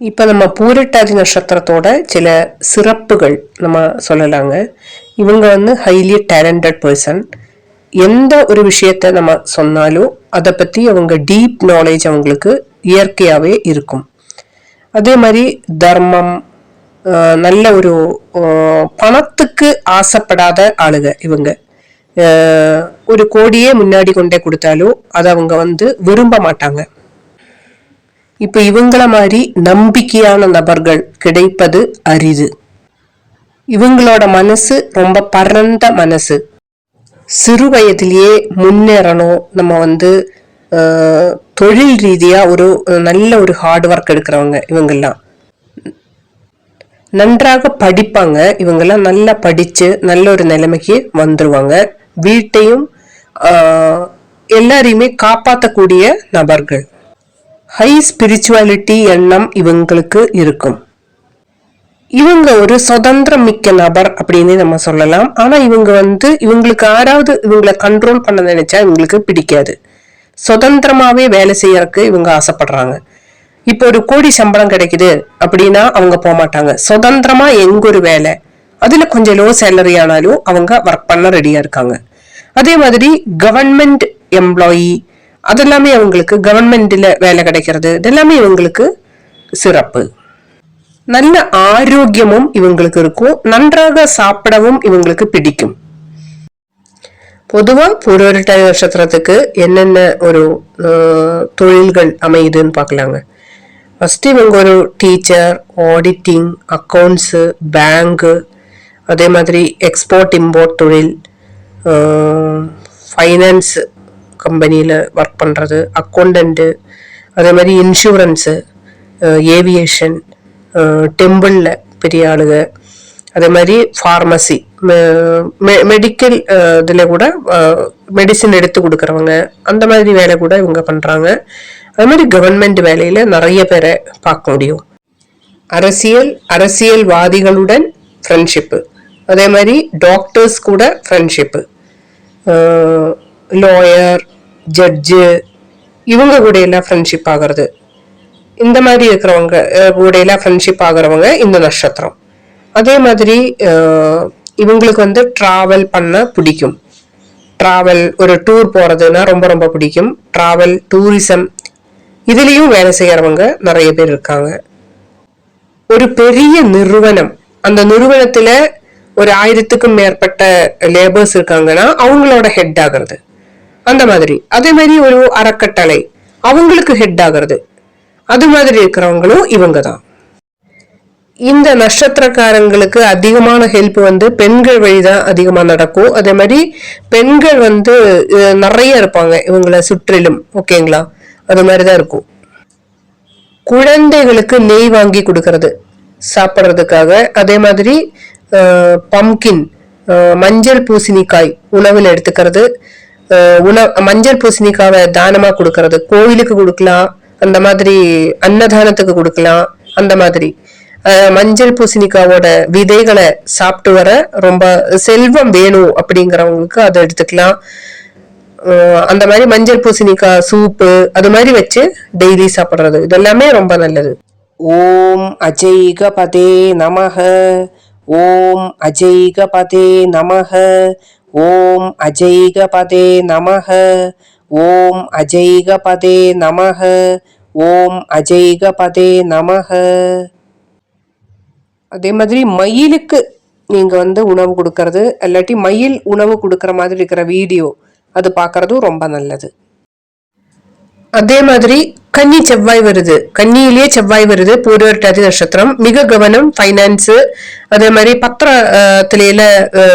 இப்போ நம்ம பூரட்டாதி நட்சத்திரத்தோட சில சிறப்புகள் நம்ம சொல்லலாங்க. இவங்க வந்து ஹைலி டேலண்டட் பர்சன் எந்த ஒரு விஷயத்த நம்ம சொன்னாலும் அதை பற்றி அவங்க டீப் நாலேஜ் அவங்களுக்கு இயற்கையாகவே இருக்கும். அதே மாதிரி தர்மம் நல்ல ஒரு பணத்துக்கு ஆசைப்படாத ஆளுங்க இவங்க. ஒரு கோடியே முன்னாடி கொண்டே கொடுத்தாலும் அதை அவங்க வந்து விரும்ப மாட்டாங்க. இப்ப இவங்கள மாதிரி நம்பிக்கையான நபர்கள் கிடைப்பது அரிது. இவங்களோட மனசு ரொம்ப பரந்த மனசு. சிறு வயதிலேயே முன்னேறணும். நம்ம வந்து தொழில் ரீதியாக ஒரு நல்ல ஒரு ஹார்ட் ஒர்க் எடுக்கிறவங்க இவங்கெல்லாம். நன்றாக படிப்பாங்க. இவங்கெல்லாம் நல்லா படித்து நல்ல ஒரு நிலைமைக்கு வந்துடுவாங்க வீட்டையும் எல்லாரையுமே காப்பாற்றக்கூடிய நபர்கள். ஹை ஸ்பிரிச்சுவாலிட்டி எண்ணம் இவங்களுக்கு இருக்கும். இவங்க ஒரு சுதந்திரம் மிக்க நபர் அப்படின்னு நம்ம சொல்லலாம். ஆனா இவங்க வந்து இவங்களுக்கு யாராவது இவங்களை கண்ட்ரோல் பண்ண நினைச்சா இவங்களுக்கு பிடிக்காது. சுதந்திரமாவே வேலை செய்யறதுக்கு இவங்க ஆசைப்படுறாங்க. இப்போ ஒரு கோடி சம்பளம் கிடைக்குது அப்படின்னா அவங்க போக மாட்டாங்க. சுதந்திரமா எங்க ஒரு வேலை? அதுல கொஞ்சம் லோ சேலரி ஆனாலும் அவங்க ஒர்க் பண்ண ரெடியா இருக்காங்க. அதே மாதிரி கவர்மெண்ட் எம்ப்ளாயி அதெல்லாமே அவங்களுக்கு கவர்மெண்ட்ல வேலை கிடைக்கிறது இதெல்லாமே இவங்களுக்கு சிறப்பு நல்ல ஆரோக்கியமும் இவங்களுக்கு இருக்கும் நன்றாக சாப்பிடவும் இவங்களுக்கு பிடிக்கும் பொதுவா பூர்வரட்ட நட்சத்திரத்துக்கு என்னென்ன ஒரு அஹ், தொழில்கள் அமையுதுன்னு பார்க்கலாங்க ஃபர்ஸ்ட் இவங்க ஒரு டீச்சர் ஆடிட்டிங் அக்கௌண்ட்ஸு பேங்கு அதே மாதிரி எக்ஸ்போர்ட் இம்போர்ட் தொழில் ஃபைனான்ஸ் கம்பெனியில் ஒர்க் பண்ணுறது அக்கௌண்டண்ட்டு அதே மாதிரி இன்சூரன்ஸு ஏவியேஷன் டெம்பிளில் பெரிய ஆளுங்க. அதே மாதிரி ஃபார்மசி மெடிக்கல் இதில் கூட மெடிசின் எடுத்து கொடுக்குறவங்க அந்த மாதிரி வேலை கூட இவங்க பண்ணுறாங்க அதே மாதிரி கவர்மெண்ட் வேலையில் நிறைய பேரை பார்க்க முடியும். அரசியல் அரசியல்வாதிகளுடன் ஃப்ரெண்ட்ஷிப்பு அதே மாதிரி டாக்டர்ஸ் கூட ஃப்ரெண்ட்ஷிப்பு லாயர் ஜட்ஜு இவங்க கூட எல்லாம் ஃப்ரெண்ட்ஷிப் ஆகிறது. இந்த மாதிரி இருக்கிறவங்க கூடையெல்லாம் கூட எல்லாம் ஃப்ரெண்ட்ஷிப் ஆகுறவங்க இந்த நட்சத்திரம். அதே மாதிரி இவங்களுக்கு வந்து ட்ராவல் பண்ண பிடிக்கும். ட்ராவல் ஒரு டூர் போகிறதுனா ரொம்ப ரொம்ப பிடிக்கும். ட்ராவல் டூரிசம் இதுலேயும் வேலை செய்கிறவங்க நிறைய பேர் இருக்காங்க. ஒரு பெரிய நிறுவனம் அந்த நிறுவனத்தில் ஒரு ஆயிரத்துக்கும் மேற்பட்ட லேபர்ஸ் இருக்காங்கன்னா அவங்களோட ஹெட் ஆகிறது. அந்த மாதிரி. அதே மாதிரி ஒரு அறக்கட்டளை. அவங்களுக்கு ஹெட் ஆகிறது. அது மாதிரி இருக்கிறவங்களும் இவங்க தான் இந்த நட்சத்திரக்காரங்களுக்கு அதிகமான ஹெல்ப் வந்து பெண்கள் வழிதான் அதிகமா நடக்கும். அதே மாதிரி பெண்கள் வந்து நிறைய இருப்பாங்க. இவங்கள சுற்றிலும். ஓகேங்களா அது மாதிரிதான் இருக்கும். குழந்தைகளுக்கு நெய் வாங்கி கொடுக்கறது. சாப்பிட்றதுக்காக. அதே மாதிரி பம்கின் மஞ்சள் பூசணிக்காய் உணவில் எடுத்துக்கிறது. உண மஞ்சள் பூசணிக்காவை தானமா கொடுக்கறது? கோயிலுக்கு கொடுக்கலாம். அந்த மாதிரி அன்னதானத்துக்கு கொடுக்கலாம். அந்த மாதிரி. மஞ்சள் பூசணிக்காவோட விதைகளை சாப்பிட்டு வர ரொம்ப செல்வம் வேணும் அப்படிங்கிறவங்களுக்கு அதை எடுத்துக்கலாம். அந்த மாதிரி மஞ்சள் பூசணிக்காய் சூப்பு அது மாதிரி வச்சு டெய்லி சாப்பிட்றது. இதெல்லாமே ரொம்ப நல்லது. ஓம் அஜைகபதே நமக ஓம் அஜைகபதே நமக ஓம் அஜைகபதே நமக ஓம் அஜைகபதே நமக ஓம் அஜைகபதே நமக அதே மாதிரி மயிலுக்கு நீங்கள் வந்து உணவு கொடுக்கறது இல்லாட்டி மயில் உணவு கொடுக்குற மாதிரி இருக்கிற வீடியோ அது பார்க்கறதும் ரொம்ப நல்லது. அதே மாதிரி கன்னி செவ்வாய் வருது. கன்னியிலேயே செவ்வாய் வருது. பூர்வட்டாதி நட்சத்திரம். மிக கவனம் ஃபைனான்ஸு அதே மாதிரி பத்திரத்திலேல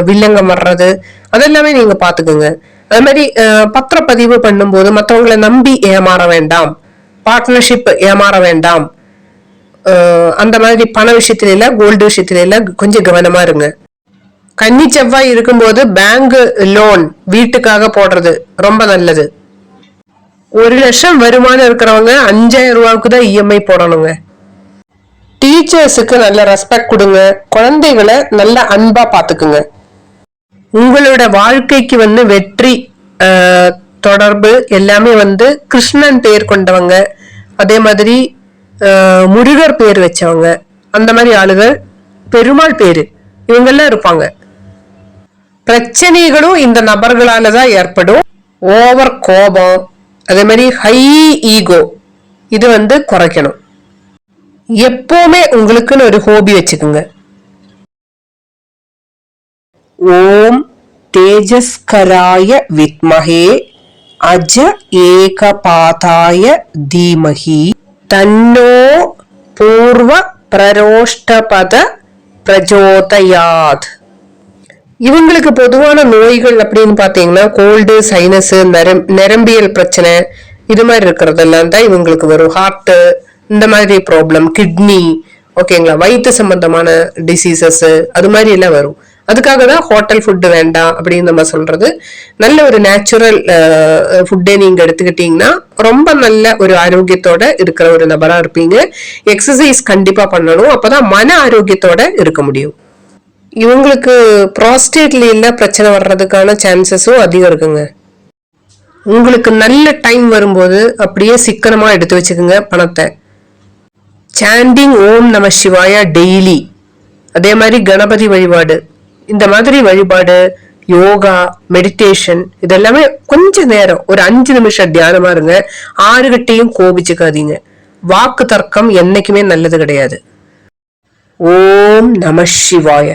வில்லங்கம் வர்றது அதெல்லாமே நீங்க பாத்துக்கோங்க. அது மாதிரி பத்திரப்பதிவு பண்ணும்போது மற்றவங்களை நம்பி ஏமாற வேண்டாம். பார்ட்னர்ஷிப் ஏமாற வேண்டாம். அந்த மாதிரி பண விஷயத்துல இல்லை கோல்டு விஷயத்துல இல்லை கொஞ்சம் கவனமா இருங்க. கன்னி செவ்வாய் இருக்கும்போது பேங்க் லோன் வீட்டுக்காக போடுறது ரொம்ப நல்லது. ஒரு லட்சம் வருமானம் இருக்கிறவங்க அஞ்சாயிரம் ரூபாவுக்கு தான் இஎம்ஐ போடணுங்க. டீச்சர்ஸுக்கு நல்ல ரெஸ்பெக்ட் கொடுங்க. குழந்தைகளை நல்ல அன்பா பாத்துக்குங்க உங்களோட வாழ்க்கைக்கு வந்து வெற்றி தொடர்பு எல்லாமே வந்து கிருஷ்ணன் பேர் கொண்டவங்க. அதே மாதிரி முருகர் பேர் வச்சவங்க. அந்த மாதிரி ஆளுகள் பெருமாள் பேர். இவங்கெல்லாம் இருப்பாங்க. பிரச்சனைகளும் இந்த நபர்களால தான் ஏற்படும். ஓவர் கோபம். அதே மாதிரி ஹை ஈகோ இது வந்து குறைக்கணும். எப்பவுமே உங்களுக்குன்னு ஒரு ஹோபி வச்சுக்கோங்க. ஓம் தேஜஸ்கராய வித்மகே அஜ ஏகபாதாய தீமகி தன்னோ பூர்வ பிரரோஷ்டபத பிரஜோதயாத். இவங்களுக்கு பொதுவான நோய்கள் அப்படின்னு பார்த்தீங்கன்னா கோல்டு சைனஸ் நரம் நரம்பியல் பிரச்சனை இது மாதிரி இருக்கிறதெல்லாம் தான் இவங்களுக்கு வரும். ஹார்ட்டு இந்த மாதிரி ப்ராப்ளம் கிட்னி ஓகேங்களா வயிற்று சம்பந்தமான டிசீசஸ் அது மாதிரி எல்லாம் வரும். அதுக்காக தான் ஹோட்டல் ஃபுட்டு வேண்டாம் அப்படின்னு நம்ம சொல்றது. நல்ல ஒரு நேச்சுரல் ஃபுட்டே நீங்க எடுத்துக்கிட்டீங்கன்னா ரொம்ப நல்ல ஒரு ஆரோக்கியத்தோட இருக்கிற ஒரு நபரா இருப்பீங்க. எக்ஸசைஸ் கண்டிப்பா பண்ணணும். அப்பதான் மன ஆரோக்கியத்தோட இருக்க முடியும். இவங்களுக்கு ப்ராஸ்டேட்ல பிரச்சனை வர்றதுக்கான சான்சஸும் அதிகம் இருக்குங்க. உங்களுக்கு நல்ல டைம் வரும்போது அப்படியே சிக்கனமா எடுத்து வச்சுக்கோங்க பணத்தை. சாண்டிங் ஓம் நம சிவாயா டெய்லி அதே மாதிரி கணபதி வழிபாடு. இந்த மாதிரி வழிபாடு யோகா மெடிடேஷன் இதெல்லாமே கொஞ்ச நேரம் ஒரு அஞ்சு நிமிஷம் தியானமா இருங்க. ஆறுகிட்டையும் கோபிச்சுக்காதீங்க. வாக்கு தர்க்கம் என்னைக்குமே நல்லது கிடையாது. ஓம் நம சிவாய